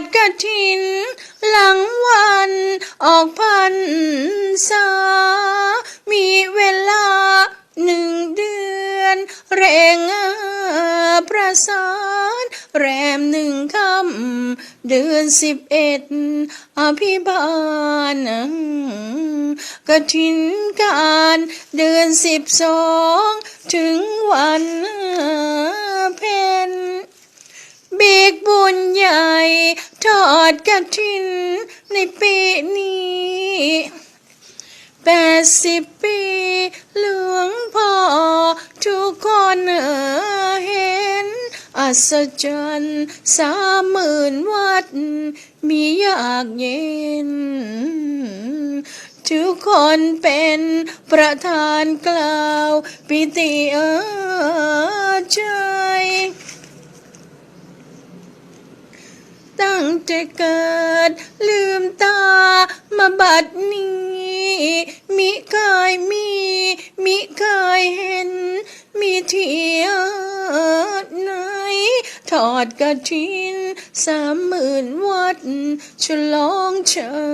ดกระถิน หลังวันออกพันษา มีเวลาหนึ่งเดือน เร่งประสาน แรมหนึ่งคำเดือนสิบเอ็ดอภิบาลกระถินการเดือนสิบสอง ถึงวัน ในปีนี้แปดสิบปีหลวงพ่อทุกคนเห็น อัศจรรย์สามหมื่นวัด มียากเย็น ทุกคนเป็นประธานกล่าว ปิติเออใจ ตั้งแต่เกิด ลืมตามาบัดนี้ มิเคยมี มิเคยเห็น มีเทียไหน ทอดกระถินสามหมื่นวัดฉลองเชย